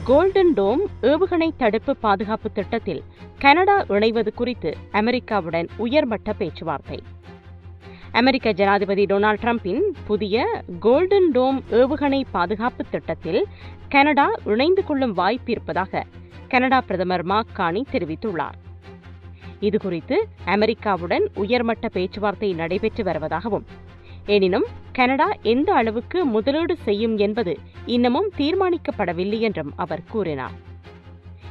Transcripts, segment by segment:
Golden டோம் ஏவுகணை தடுப்பு பாதுகாப்பு திட்டத்தில் கனடா இணைவது குறித்து அமெரிக்காவுடன் உயர்மட்ட பேச்சுவார்த்தை. அமெரிக்க ஜனாதிபதி டொனால்ட் ட்ரம்பின் புதிய கோல்டன் டோம் ஏவுகணை பாதுகாப்பு திட்டத்தில் கனடா இணைந்து கொள்ளும் வாய்ப்பு இருப்பதாக கனடா பிரதமர் மார்க் கானி தெரிவித்துள்ளார். இதுகுறித்து அமெரிக்காவுடன் உயர்மட்ட பேச்சுவார்த்தை நடைபெற்று வருவதாகவும் எனினும் கனடா எந்த அளவுக்கு முதலீடு செய்யும் என்பது இன்னமும் தீர்மானிக்கப்படவில்லை என்றும் அவர் கூறினார்.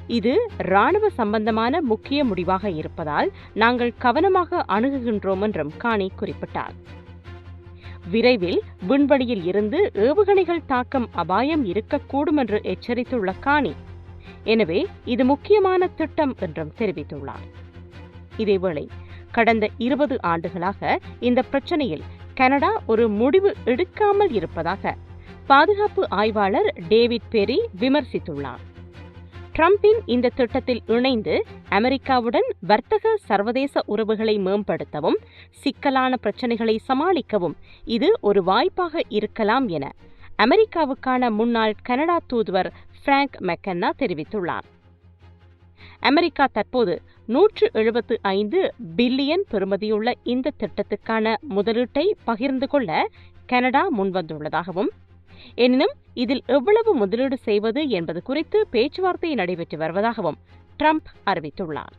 இது ராணுவ சம்பந்தமான முக்கிய முடிவாக இருப்பதால் நாங்கள் கவனமாக அணுகுகின்றோம் என்றும் காணி குறிப்பிட்டார். விரைவில் விண்வெளியில் இருந்து ஏவுகணைகள் தாக்கம் அபாயம் இருக்கக்கூடும் என்று எச்சரித்துள்ள காணி எனவே இது முக்கியமான திட்டம் என்றும் தெரிவித்துள்ளார். இதேவேளை கடந்த இருபது ஆண்டுகளாக இந்த பிரச்சனையில் கனடா ஒரு முடிவு எடுக்காமல் இருப்பதாக பாதுகாப்பு ஆய்வாளர் டேவிட் பெரி விமர்சித்துள்ளார். ட்ரம்பின் இந்த திட்டத்தில் இணைந்து அமெரிக்காவுடன் வர்த்தக சர்வதேச உறவுகளை மேம்படுத்தவும் சிக்கலான பிரச்சினைகளை சமாளிக்கவும் இது ஒரு வாய்ப்பாக இருக்கலாம் என அமெரிக்காவுக்கான முன்னாள் கனடா தூதுவர் பிராங்க் மெக்கன்னா தெரிவித்துள்ளார். அமெரிக்கா தற்போது நூற்று எழுபத்து ஐந்து பில்லியன் பெறுமதியுள்ள இந்த திட்டத்துக்கான முதலீட்டை பகிர்ந்து கொள்ள கனடா முன்வந்துள்ளதாகவும் எனினும் இதில் எவ்வளவு முதலீடு செய்வது என்பது குறித்து பேச்சுவார்த்தை நடைபெற்று வருவதாகவும் ட்ரம்ப் அறிவித்துள்ளார்.